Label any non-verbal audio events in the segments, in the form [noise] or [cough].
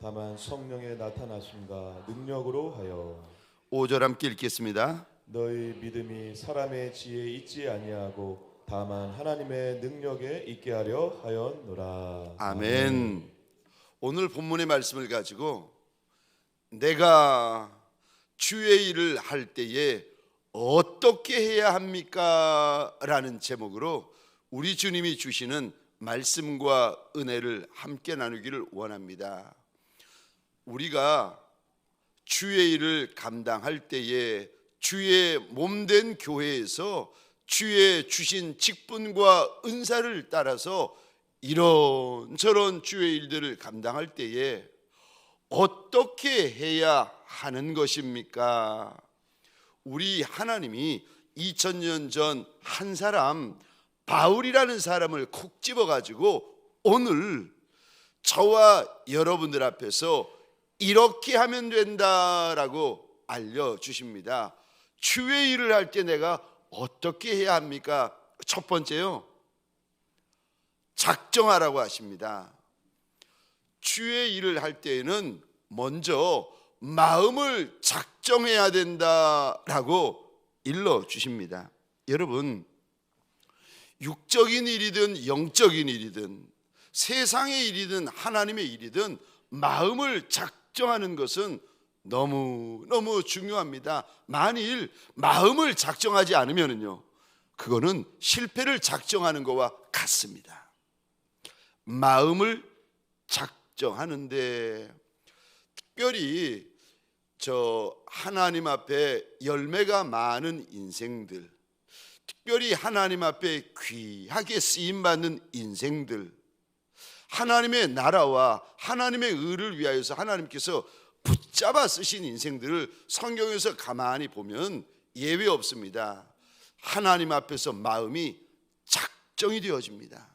다만 성령의 나타나심과 능력으로 하여 5절 함께 읽겠습니다 너희 믿음이 사람의 지혜에 있지 아니하고 다만 하나님의 능력에 있게 하려 하였노라. 아멘. 오늘 본문의 말씀을 가지고 내가 주의 일을 할 때에 어떻게 해야 합니까? 라는 제목으로 우리 주님이 주시는 말씀과 은혜를 함께 나누기를 원합니다. 우리가 주의 일을 감당할 때에 주의 몸된 교회에서 주의 주신 직분과 은사를 따라서 이런저런 주의 일들을 감당할 때에 어떻게 해야 하는 것입니까? 우리 하나님이 2000년 전 한 사람 바울이라는 사람을 콕 집어 가지고 오늘 저와 여러분들 앞에서 이렇게 하면 된다라고 알려 주십니다. 주의 일을 할 때 내가 어떻게 해야 합니까? 첫 번째요. 작정하라고 하십니다. 주의 일을 할 때에는 먼저 마음을 작정해야 된다라고 일러 주십니다. 여러분, 육적인 일이든 영적인 일이든 세상의 일이든 하나님의 일이든 마음을 작정 하는 것은 너무 너무 중요합니다. 만일 마음을 작정하지 않으면은요. 그거는 실패를 작정하는 것과 같습니다. 마음을 작정하는데 특별히 저 하나님 앞에 열매가 많은 인생들 특별히 하나님 앞에 귀하게 쓰임 받는 인생들 하나님의 나라와 하나님의 의를 위하여서 하나님께서 붙잡아 쓰신 인생들을 성경에서 가만히 보면 예외 없습니다. 하나님 앞에서 마음이 작정이 되어집니다.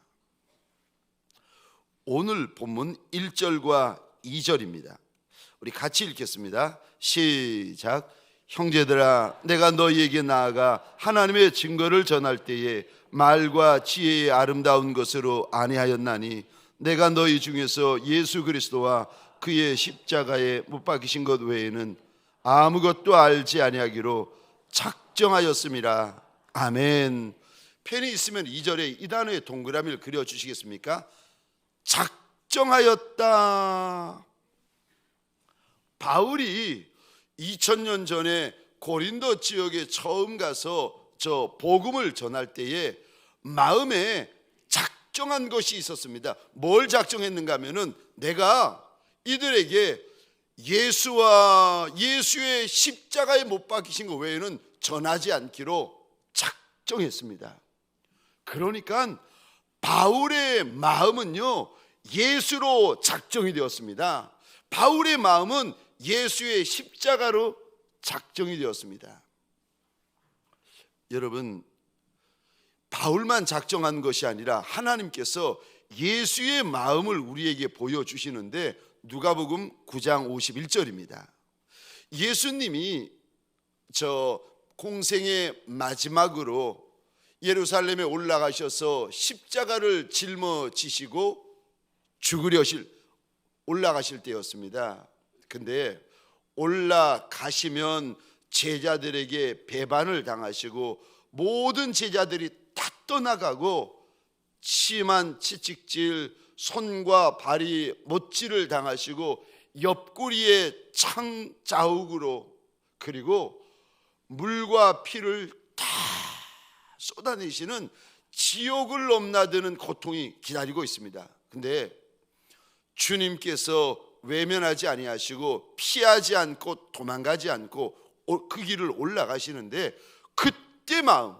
오늘 본문 1절과 2절입니다. 우리 같이 읽겠습니다. 시작. 형제들아, 내가 너희에게 나아가 하나님의 증거를 전할 때에 말과 지혜의 아름다운 것으로 아니하였나니 내가 너희 중에서 예수 그리스도와 그의 십자가에 못 박히신 것 외에는 아무것도 알지 아니하기로 작정하였음이라. 아멘. 펜이 있으면 2절에 이 단어의 동그라미를 그려 주시겠습니까? 작정하였다. 바울이 2000년 전에 고린도 지역에 처음 가서 저 복음을 전할 때에 마음에 작정한 것이 있었습니다. 뭘 작정했는가 하면은 내가 이들에게 예수와 예수의 십자가에 못 박히신 것 외에는 전하지 않기로 작정했습니다. 그러니까 바울의 마음은요 예수로 작정이 되었습니다. 바울의 마음은 예수의 십자가로 작정이 되었습니다. 여러분 바울만 작정한 것이 아니라 하나님께서 예수의 마음을 우리에게 보여주시는데 누가복음 9장 51절입니다. 예수님이 저 공생의 마지막으로 예루살렘에 올라가셔서 십자가를 짊어지시고 죽으려실 올라가실 때였습니다. 근데 올라가시면 제자들에게 배반을 당하시고 모든 제자들이 다 떠나가고 심한 채찍질, 손과 발이 못질을 당하시고 옆구리에 창 자욱으로 그리고 물과 피를 다 쏟아내시는 지옥을 넘나드는 고통이 기다리고 있습니다. 근데 주님께서 외면하지 아니하시고 피하지 않고 도망가지 않고 그 길을 올라가시는데 그때 마음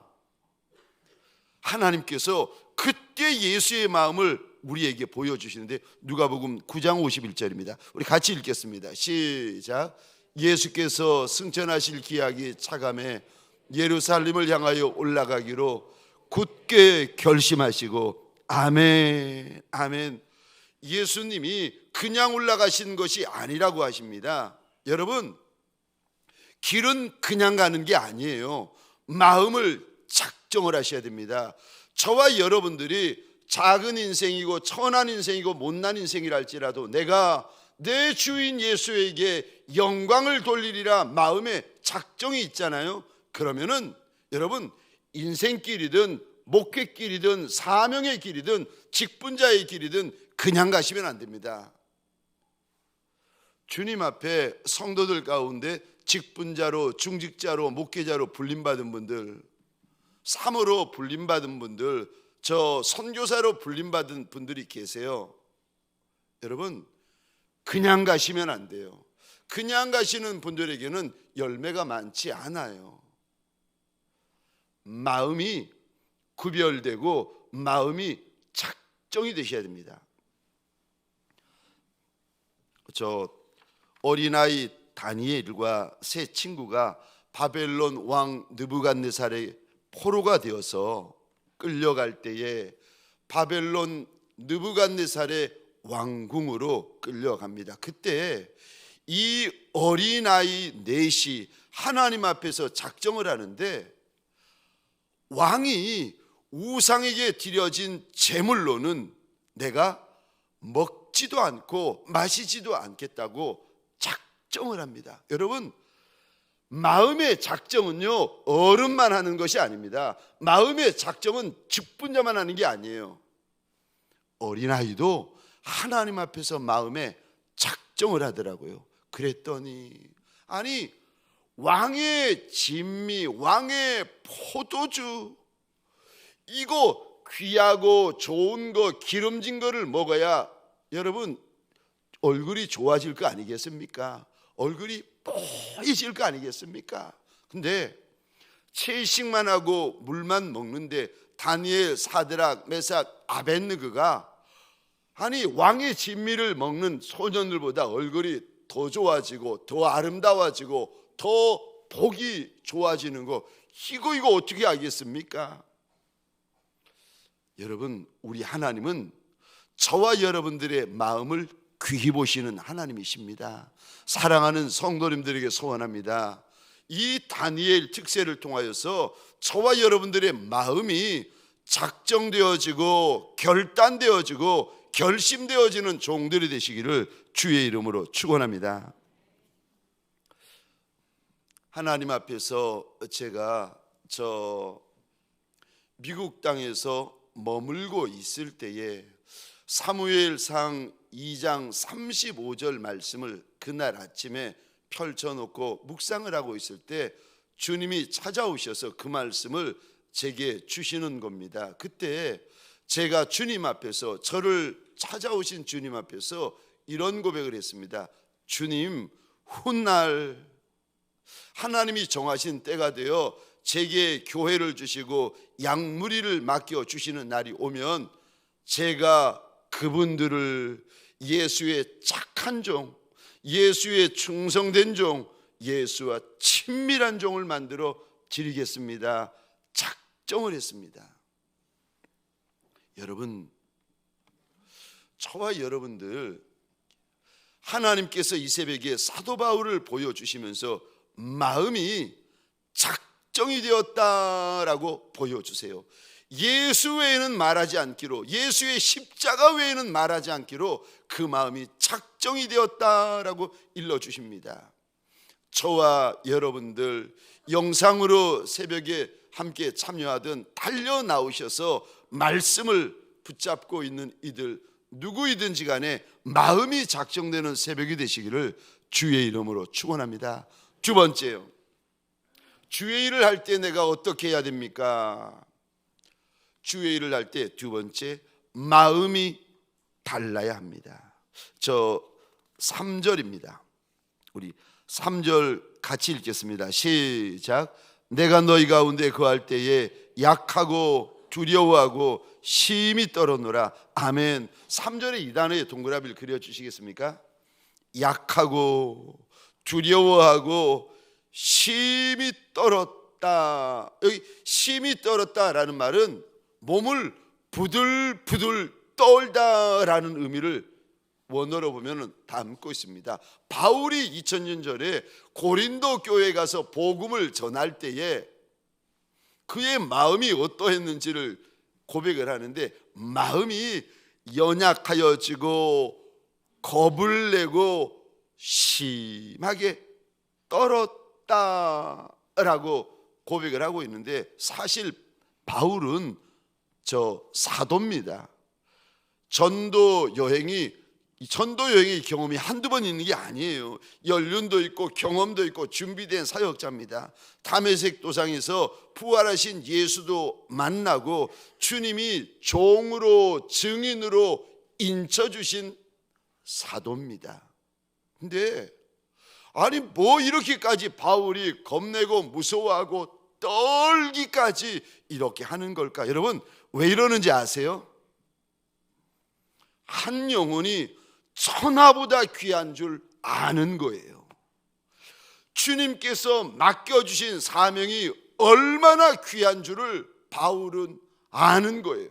하나님께서 그때 예수의 마음을 우리에게 보여주시는데 누가복음 9장 51절입니다. 우리 같이 읽겠습니다. 시작. 예수께서 승천하실 기약이 차감해 예루살렘을 향하여 올라가기로 굳게 결심하시고 아멘 아멘 예수님이 그냥 올라가신 것이 아니라고 하십니다. 여러분 길은 그냥 가는 게 아니에요. 마음을 작정을 하셔야 됩니다. 저와 여러분들이 작은 인생이고 천한 인생이고 못난 인생이랄지라도 내가 내 주인 예수에게 영광을 돌리리라 마음에 작정이 있잖아요. 그러면은 여러분 인생길이든 목회길이든 사명의 길이든 직분자의 길이든 그냥 가시면 안 됩니다. 주님 앞에 성도들 가운데 직분자로 중직자로 목회자로 불림받은 분들 사모로 불림받은 분들 저 선교사로 불림받은 분들이 계세요. 여러분 그냥 가시면 안 돼요. 그냥 가시는 분들에게는 열매가 많지 않아요. 마음이 구별되고 마음이 작정이 되셔야 됩니다. 저 어린아이 다니엘과 세 친구가 바벨론 왕 느부갓네살의 포로가 되어서 끌려갈 때에 바벨론 느부갓네살의 왕궁으로 끌려갑니다. 그때 이 어린아이 넷이 하나님 앞에서 작정을 하는데 왕이 우상에게 드려진 제물로는 내가 먹지도 않고 마시지도 않겠다고 작정을 합니다. 여러분, 마음의 작정은요, 어른만 하는 것이 아닙니다. 마음의 작정은 직분자만 하는 게 아니에요. 어린아이도 하나님 앞에서 마음에 작정을 하더라고요. 그랬더니, 아니, 왕의 진미, 왕의 포도주, 이거 귀하고 좋은 거, 기름진 거를 먹어야 여러분 얼굴이 좋아질 거 아니겠습니까? 얼굴이 뽀해질 거 아니겠습니까? 근데 채식만 하고 물만 먹는데 다니엘, 사드락, 메삭, 아벤느그가 아니 왕의 진미를 먹는 소년들보다 얼굴이 더 좋아지고 더 아름다워지고 더 복이 좋아지는 거 이거 이거 어떻게 알겠습니까? 여러분 우리 하나님은 저와 여러분들의 마음을 귀히 보시는 하나님이십니다. 사랑하는 성도님들에게 소원합니다. 이 다니엘 특세를 통하여서 저와 여러분들의 마음이 작정되어지고 결단되어지고 결심되어지는 종들이 되시기를 주의 이름으로 축원합니다. 하나님 앞에서 제가 저 미국 땅에서 머물고 있을 때에 사무엘상 2장 35절 말씀을 그날 아침에 펼쳐놓고 묵상을 하고 있을 때 주님이 찾아오셔서 그 말씀을 제게 주시는 겁니다. 그때 제가 주님 앞에서 저를 찾아오신 주님 앞에서 이런 고백을 했습니다. 주님, 훗날 하나님이 정하신 때가 되어 제게 교회를 주시고 양무리를 맡겨 주시는 날이 오면 제가 그분들을 예수의 착한 종, 예수의 충성된 종, 예수와 친밀한 종을 만들어 드리겠습니다. 작정을 했습니다. 여러분, 저와 여러분들 하나님께서 이 새벽에 사도 바울을 보여주시면서 마음이 작정이 되었다라고 보여주세요. 예수 외에는 말하지 않기로 예수의 십자가 외에는 말하지 않기로 그 마음이 작정이 되었다라고 일러 주십니다. 저와 여러분들 영상으로 새벽에 함께 참여하든 달려 나오셔서 말씀을 붙잡고 있는 이들 누구이든지 간에 마음이 작정되는 새벽이 되시기를 주의 이름으로 축원합니다. 두 번째요. 주의 일을 할 때 내가 어떻게 해야 됩니까? 주의 일을 할 때 두 번째 마음이 달라야 합니다. 저 3절입니다. 우리 3절 같이 읽겠습니다. 시작. 내가 너희 가운데 거할 때에 약하고 두려워하고 심히 떨어노라. 아멘. 3절에 이 단어의 동그라미를 그려 주시겠습니까? 약하고 두려워하고 심히 떨었다. 여기 심히 떨었다라는 말은 몸을 부들부들 떨다라는 의미를 원어로 보면 담고 있습니다. 바울이 2000년 전에 고린도 교회에 가서 복음을 전할 때에 그의 마음이 어떠했는지를 고백을 하는데 마음이 연약하여지고 겁을 내고 심하게 떨었다라고 고백을 하고 있는데 사실 바울은 저 사도입니다. 전도 여행이 이 전도 여행의 경험이 한두 번 있는 게 아니에요. 연륜도 있고 경험도 있고 준비된 사역자입니다. 담에색 도상에서 부활하신 예수도 만나고 주님이 종으로 증인으로 인쳐 주신 사도입니다. 근데 아니 뭐 이렇게까지 바울이 겁내고 무서워하고 떨기까지 이렇게 하는 걸까? 여러분 왜 이러는지 아세요? 한 영혼이 천하보다 귀한 줄 아는 거예요. 주님께서 맡겨주신 사명이 얼마나 귀한 줄을 바울은 아는 거예요.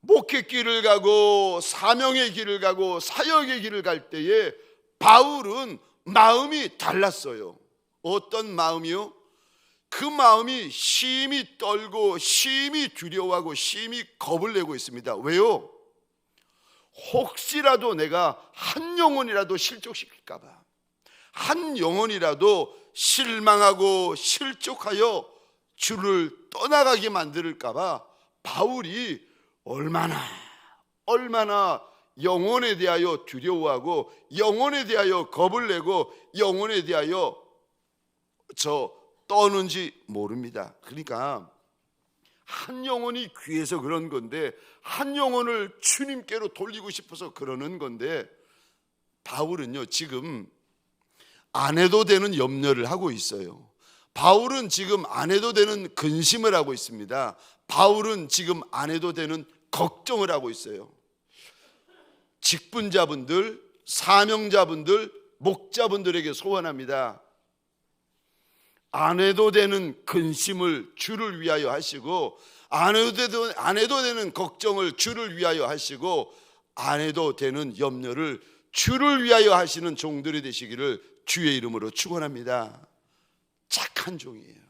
목회 길을 가고 사명의 길을 가고 사역의 길을 갈 때에 바울은 마음이 달랐어요. 어떤 마음이요? 그 마음이 심히 떨고 심히 두려워하고 심히 겁을 내고 있습니다. 왜요? 혹시라도 내가 한 영혼이라도 실족시킬까봐 한 영혼이라도 실망하고 실족하여 주를 떠나가게 만들까봐 바울이 얼마나 얼마나 영혼에 대하여 두려워하고 영혼에 대하여 겁을 내고 영혼에 대하여 저 떠는지 모릅니다. 그러니까 한 영혼이 귀해서 그런 건데 한 영혼을 주님께로 돌리고 싶어서 그러는 건데 바울은요 지금 안 해도 되는 염려를 하고 있어요. 바울은 지금 안 해도 되는 근심을 하고 있습니다. 바울은 지금 안 해도 되는 걱정을 하고 있어요. 직분자분들, 사명자분들, 목자분들에게 소원합니다. 안 해도 되는 근심을 주를 위하여 하시고 안 해도 되는, 안 해도 되는 걱정을 주를 위하여 하시고 안 해도 되는 염려를 주를 위하여 하시는 종들이 되시기를 주의 이름으로 축원합니다. 착한 종이에요.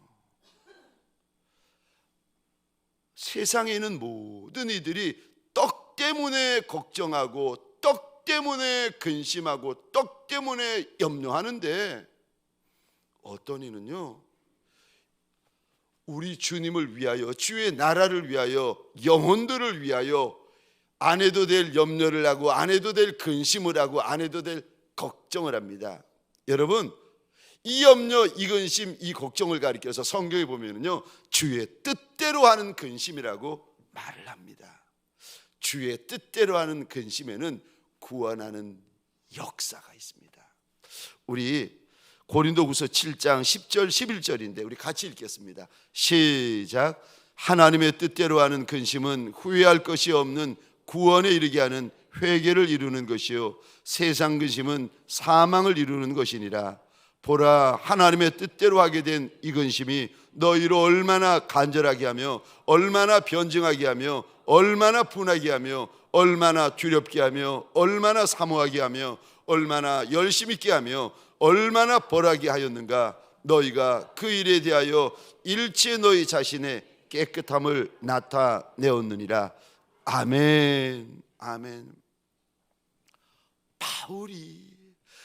세상에 있는 모든 이들이 떡 때문에 걱정하고 떡 때문에 근심하고 떡 때문에 염려하는데 어떤 이는요 우리 주님을 위하여 주의 나라를 위하여 영혼들을 위하여 안 해도 될 염려를 하고 안 해도 될 근심을 하고 안 해도 될 걱정을 합니다. 여러분 이 염려, 이 근심, 이 걱정을 가리켜서 성경에 보면은요 주의 뜻대로 하는 근심이라고 말을 합니다. 주의 뜻대로 하는 근심에는 구원하는 역사가 있습니다. 우리 고린도후서 7장 10절 11절인데 우리 같이 읽겠습니다. 시작. 하나님의 뜻대로 하는 근심은 후회할 것이 없는 구원에 이르게 하는 회개를 이루는 것이요 세상 근심은 사망을 이루는 것이니라. 보라 하나님의 뜻대로 하게 된 이 근심이 너희로 얼마나 간절하게 하며 얼마나 변증하게 하며 얼마나 분하게 하며 얼마나 두렵게 하며 얼마나 사모하게 하며 얼마나 열심 있게 하며 얼마나 벌하게 하였는가? 너희가 그 일에 대하여 일체 너희 자신의 깨끗함을 나타내었느니라. 아멘. 아멘. 바울이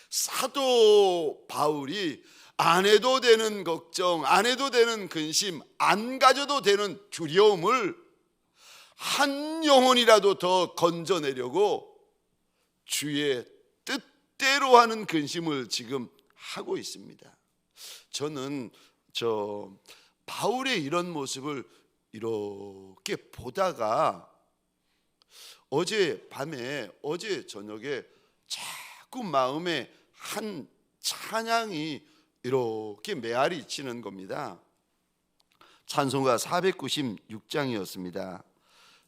사도 바울이 안 해도 되는 걱정, 안 해도 되는 근심, 안 가져도 되는 두려움을 한 영혼이라도 더 건져내려고 주의 뜻대로 하는 근심을 지금 하고 있습니다. 저는 저 바울의 이런 모습을 이렇게 보다가 어제 밤에 어제 저녁에 자꾸 마음에 한 찬양이 이렇게 메아리 치는 겁니다. 찬송가 496장이었습니다.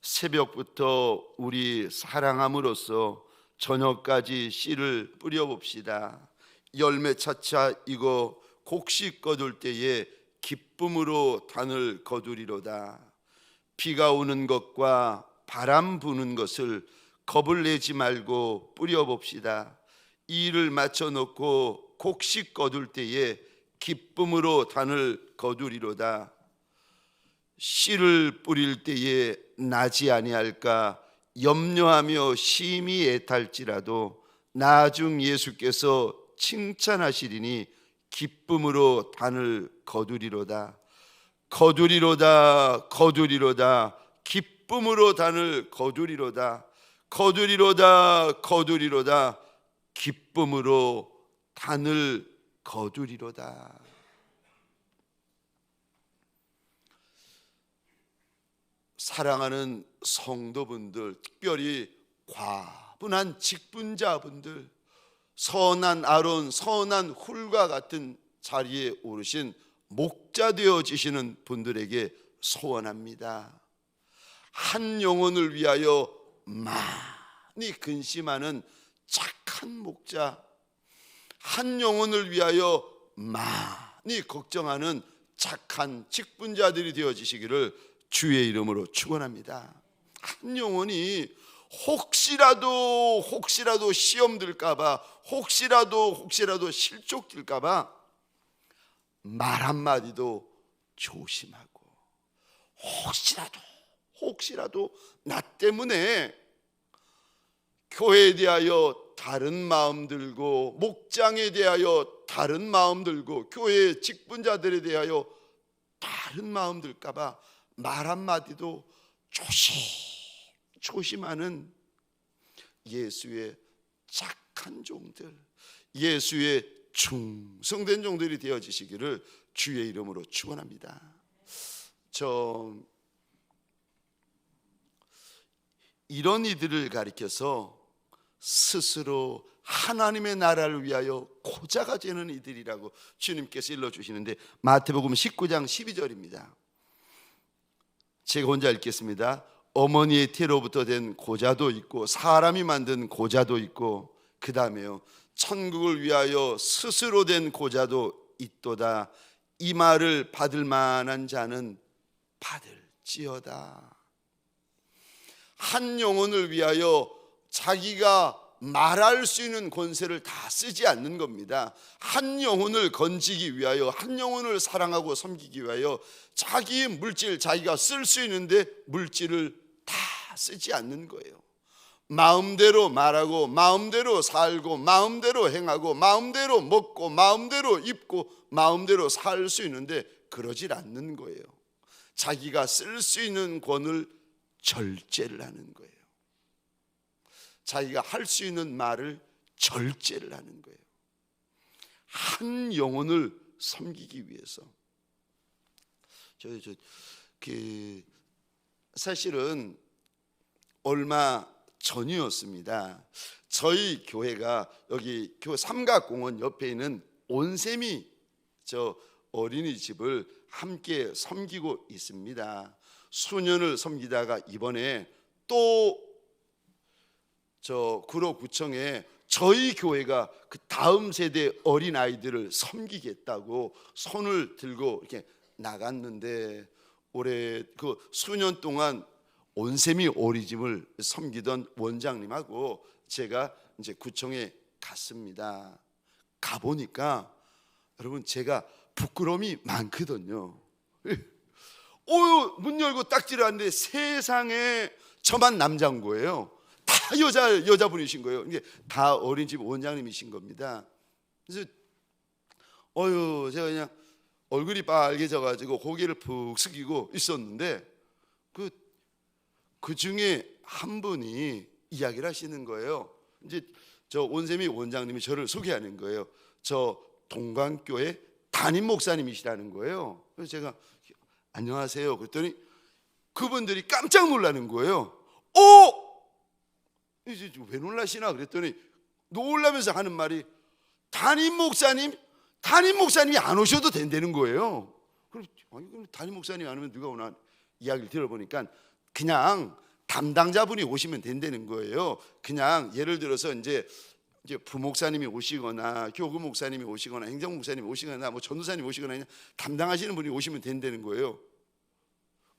새벽부터 우리 사랑함으로써 저녁까지 씨를 뿌려봅시다. 열매 차차 이고 곡식 거둘 때에 기쁨으로 단을 거두리로다. 비가 오는 것과 바람 부는 것을 겁을 내지 말고 뿌려봅시다. 이 일을 맞춰 놓고 곡식 거둘 때에 기쁨으로 단을 거두리로다. 씨를 뿌릴 때에 나지 아니할까 염려하며 심히 애탈지라도 나중 예수께서 칭찬하시리니 기쁨으로 단을 거두리로다. 거두리로다 거두리로다. 기쁨으로 단을 거두리로다. 거두리로다 거두리로다. 기쁨으로 단을 거두리로다 사랑하는 성도분들 특별히 과분한 직분자분들 선한 아론 선한 훌과 같은 자리에 오르신 목자 되어지시는 분들에게 소원합니다. 한 영혼을 위하여 많이 근심하는 착한 목자, 한 영혼을 위하여 많이 걱정하는 착한 직분자들이 되어지시기를 주의 이름으로 축원합니다. 한 영혼이 혹시라도 혹시라도 시험 들까봐 혹시라도 혹시라도 실족 들까봐 말 한마디도 조심하고 혹시라도 혹시라도 나 때문에 교회에 대하여 다른 마음 들고 목장에 대하여 다른 마음 들고 교회 직분자들에 대하여 다른 마음 들까봐 말 한마디도 조심 조심하는 예수의 착한 종들 예수의 충성된 종들이 되어지시기를 주의 이름으로 축원합니다. 저 이런 이들을 가리켜서 스스로 하나님의 나라를 위하여 고자가 되는 이들이라고 주님께서 일러 주시는데 마태복음 19장 12절입니다. 제가 혼자 읽겠습니다. 어머니의 태로부터 된 고자도 있고 사람이 만든 고자도 있고 그 다음에요. 천국을 위하여 스스로 된 고자도 있도다. 이 말을 받을 만한 자는 받을지어다. 한 영혼을 위하여 자기가 말할 수 있는 권세를 다 쓰지 않는 겁니다. 한 영혼을 건지기 위하여, 한 영혼을 사랑하고 섬기기 위하여 자기 물질, 자기가 쓸 수 있는데 물질을 다 쓰지 않는 거예요. 마음대로 말하고, 마음대로 살고, 마음대로 행하고, 마음대로 먹고, 마음대로 입고, 마음대로 살 수 있는데 그러질 않는 거예요. 자기가 쓸 수 있는 권을 절제를 하는 거예요. 자기가 할 수 있는 말을 절제를 하는 거예요. 한 영혼을 섬기기 위해서. 저 저 그 사실은 얼마 전이었습니다. 저희 교회가 여기 교회 삼각공원 옆에 있는 온세미 저 어린이집을 함께 섬기고 있습니다. 수년을 섬기다가 이번에 또 저 구로구청에 저희 교회가 그 다음 세대 어린 아이들을 섬기겠다고 손을 들고 이렇게 나갔는데 올해 그 수년 동안 온세미 어린이집을 섬기던 원장님하고 제가 이제 구청에 갔습니다. 가 보니까 여러분 제가 부끄러움이 많거든요. [laughs] 오유 문 열고 딱지를 하는데 세상에 저만 남자인 거예요. 다 여자 여자분이신 거예요. 이게 다 어린이집 원장님이신 겁니다. 그래서 어유 제가 그냥 얼굴이 빨개져 가지고 고개를 푹 숙이고 있었는데 그 그 중에 한 분이 이야기를 하시는 거예요. 이제 저 온세미 원장님이 저를 소개하는 거예요. 저 동강교회 담임 목사님이시라는 거예요. 그래서 제가 안녕하세요. 그랬더니 그분들이 깜짝 놀라는 거예요. 오! 왜 놀라시나 그랬더니 놀라면서 하는 말이 담임 목사님, 담임 목사님이 안 오셔도 된다는 거예요. 그럼 담임 목사님 아니면 누가 오나 이야기를 들어보니까 그냥 담당자분이 오시면 된다는 거예요. 그냥 예를 들어서 이제 이제 부목사님이 오시거나 교구 목사님이 오시거나 행정 목사님이 오시거나 뭐 전도사님 이 오시거나 그냥 담당하시는 분이 오시면 된다는 거예요.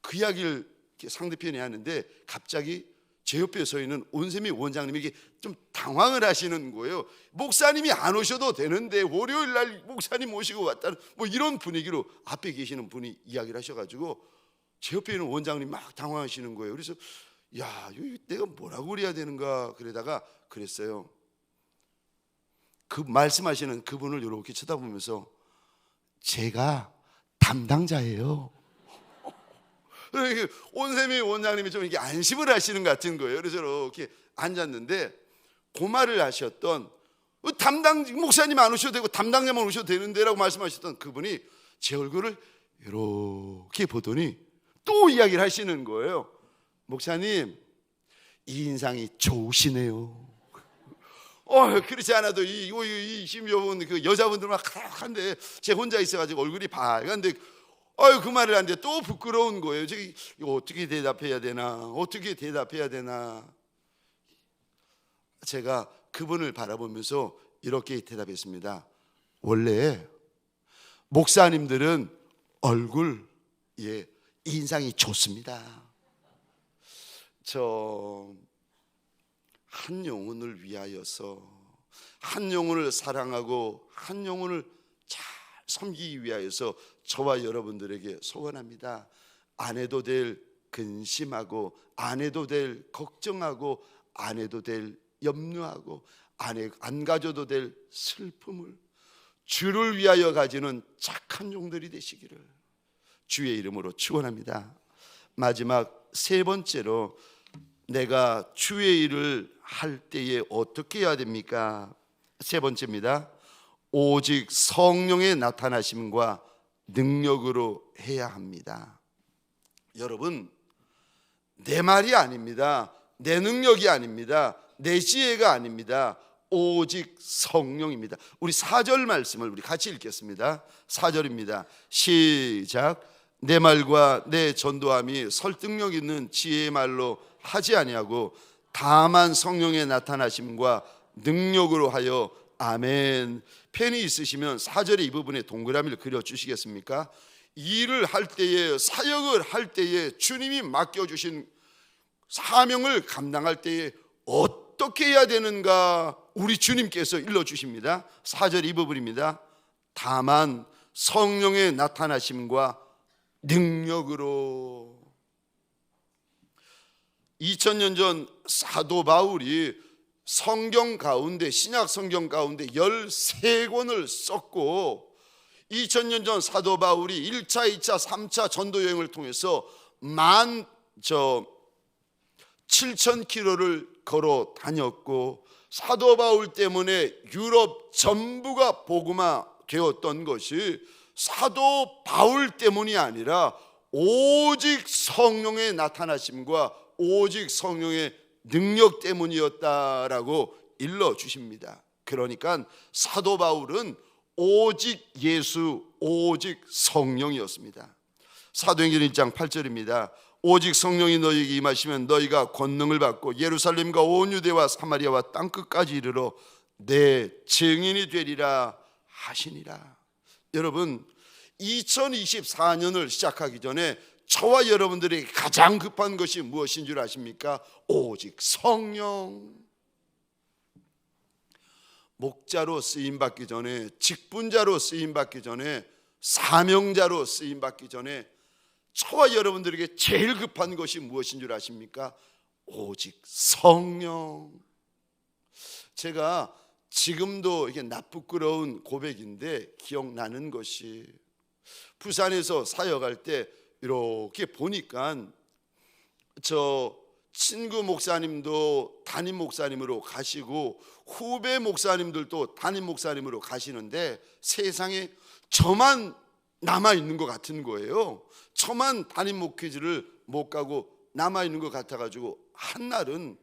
그 이야기를 상대편이 하는데 갑자기 제 옆에 서 있는 온세미 원장님이 이게 좀 당황을 하시는 거예요. 목사님이 안 오셔도 되는데 월요일 날 목사님 모시고 왔다는 뭐 이런 분위기로 앞에 계시는 분이 이야기를 하셔가지고 제 옆에 있는 원장님 막 당황하시는 거예요. 그래서 야, 내가 뭐라고 그래야 되는가 그러다가 그랬어요. 그 말씀하시는 그분을 이렇게 쳐다보면서 제가 담당자예요. 온세미 원장님이 좀 이렇게 안심을 하시는 것 같은 거예요. 그래서 이렇게 앉았는데 그 말을 하셨던 어, 담당 목사님 안 오셔도 되고 담당자만 오셔도 되는데라고 말씀하셨던 그분이 제 얼굴을 이렇게 보더니 또 이야기를 하시는 거예요. 목사님 이 인상이 좋으시네요. 어 그렇지 않아도 이, 이, 이 심여분 그 여자분들만 카락한데 제 혼자 있어가지고 얼굴이 빨간데 아유 그 말을 하는데 또 부끄러운 거예요. 저기 어떻게 대답해야 되나 어떻게 대답해야 되나 제가 그분을 바라보면서 이렇게 대답했습니다. 원래 목사님들은 얼굴 예 인상이 좋습니다. 저 한 영혼을 위하여서 한 영혼을 사랑하고 한 영혼을 잘 섬기기 위하여서 저와 여러분들에게 소원합니다. 안 해도 될 근심하고 안 해도 될 걱정하고 안 해도 될 염려하고 안, 가져도 될 슬픔을 주를 위하여 가지는 착한 종들이 되시기를 주의 이름으로 축원합니다. 마지막 세 번째로 내가 주의 일을 할 때에 어떻게 해야 됩니까? 세 번째입니다. 오직 성령의 나타나심과 능력으로 해야 합니다. 여러분, 내 말이 아닙니다. 내 능력이 아닙니다. 내 지혜가 아닙니다. 오직 성령입니다. 우리 4절 말씀을 우리 같이 읽겠습니다. 4절입니다. 시작. 내 말과 내 전도함이 설득력 있는 지혜의 말로 하지 아니하고 다만 성령의 나타나심과 능력으로 하여 아멘. 펜이 있으시면 4절의 이 부분에 동그라미를 그려 주시겠습니까? 일을 할 때에 사역을 할 때에 주님이 맡겨 주신 사명을 감당할 때에 어떻게 해야 되는가 우리 주님께서 일러 주십니다. 4절 이 부분입니다. 다만 성령의 나타나심과 능력으로 2000년 전 사도 바울이 성경 가운데 신약 성경 가운데 13권을 썼고 2000년 전 사도 바울이 1차, 2차, 3차 전도 여행을 통해서 만 저 7,000km를 걸어 다녔고 사도 바울 때문에 유럽 전부가 복음화 되었던 것이 사도 바울 때문이 아니라 오직 성령의 나타나심과 오직 성령의 능력 때문이었다라고 일러 주십니다. 그러니까 사도 바울은 오직 예수, 오직 성령이었습니다. 사도행전 1장 8절입니다. 오직 성령이 너희에게 임하시면 너희가 권능을 받고 예루살렘과 온 유대와 사마리아와 땅 끝까지 이르러 내 증인이 되리라 하시니라. 여러분 2024년을 시작하기 전에 저와 여러분들에게 가장 급한 것이 무엇인 줄 아십니까? 오직 성령. 목자로 쓰임 받기 전에 직분자로 쓰임 받기 전에 사명자로 쓰임 받기 전에 저와 여러분들에게 제일 급한 것이 무엇인 줄 아십니까? 오직 성령. 제가 지금도 이게 나쁘끄러운 고백인데 기억나는 것이 부산에서 사역할 때 이렇게 보니까 저 친구 목사님도 담임 목사님으로 가시고 후배 목사님들도 담임 목사님으로 가시는데 세상에 저만 남아 있는 것 같은 거예요. 저만 담임 목회지를 못 가고 남아 있는 것 같아 가지고 한 날은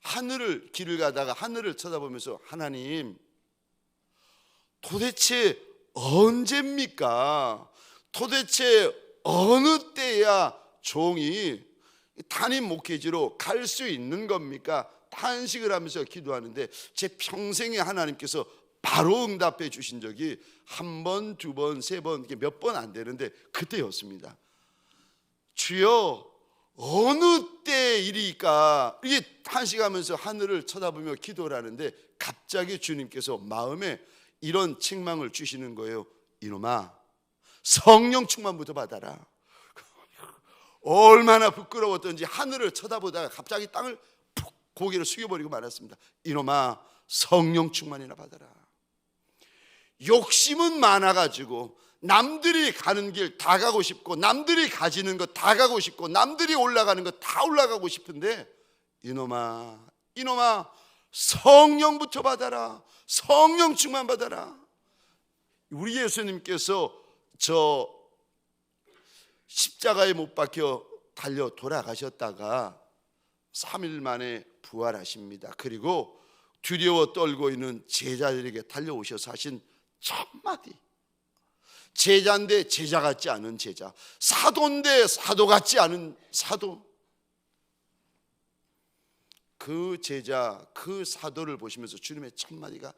하늘을 길을 가다가 하늘을 쳐다보면서 하나님 도대체 언제입니까? 도대체 어느 때야 종이 담임 목회지로 갈 수 있는 겁니까? 탄식을 하면서 기도하는데 제 평생에 하나님께서 바로 응답해 주신 적이 한 번, 두 번, 세 번, 몇번 안 되는데 그때였습니다. 주여 어느 때 일이니까 이게 탄식하면서 하늘을 쳐다보며 기도를 하는데 갑자기 주님께서 마음에 이런 책망을 주시는 거예요. 이놈아 성령 충만부터 받아라. 얼마나 부끄러웠던지 하늘을 쳐다보다가 갑자기 땅을 푹 고개를 숙여버리고 말았습니다. 이놈아 성령 충만이나 받아라. 욕심은 많아가지고 남들이 가는 길 다 가고 싶고 남들이 가지는 것 다 가고 싶고 남들이 올라가는 것 다 올라가고 싶은데 이놈아 이놈아 성령부터 받아라 성령 충만 받아라 우리 예수님께서 저 십자가에 못 박혀 달려 돌아가셨다가 3일 만에 부활하십니다. 그리고 두려워 떨고 있는 제자들에게 달려오셔서 하신 첫 마디. 제자인데 제자 같지 않은 제자. 사도인데 사도 같지 않은 사도. 그 제자, 그 사도를 보시면서 주님의 첫 마디가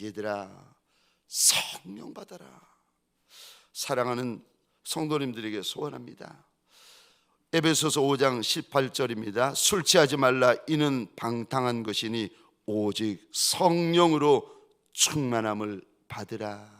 얘들아 성령 받아라. 사랑하는 성도님들에게 소원합니다. 에베소서 5장 18절입니다. 술 취하지 말라 이는 방탕한 것이니 오직 성령으로 충만함을 받으라.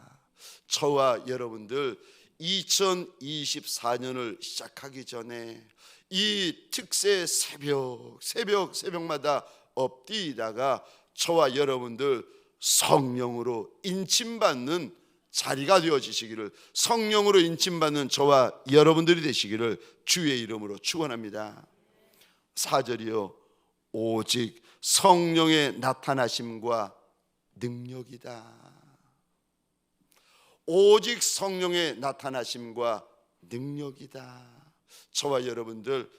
저와 여러분들 2024년을 시작하기 전에 이 특세 새벽 새벽 새벽마다 엎디다가 저와 여러분들 성령으로 인침받는 자리가 되어지시기를 성령으로 인침받는 저와 여러분들이 되시기를 주의 이름으로 축원합니다. 4절이요 오직 성령의 나타나심과 능력이다. 오직 성령의 나타나심과 능력이다. 저와 여러분들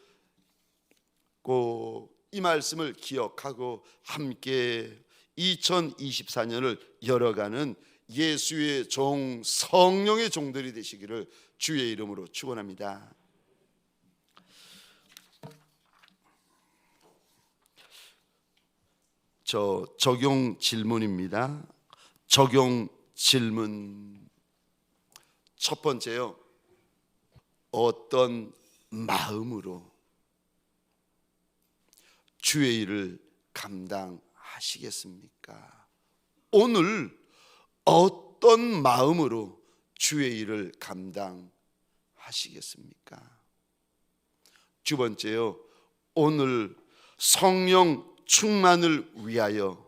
꼭 이 말씀을 기억하고 함께 2024년을 열어가는 예수의 종 성령의 종들이 되시기를 주의 이름으로 축원합니다. 저 적용 질문입니다. 적용 질문 첫 번째요. 어떤 마음으로 주의 일을 감당하시겠습니까? 오늘 어떤 마음으로 주의 일을 감당하시겠습니까? 두 번째요. 오늘 성령 충만을 위하여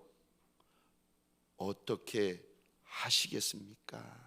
어떻게 하시겠습니까?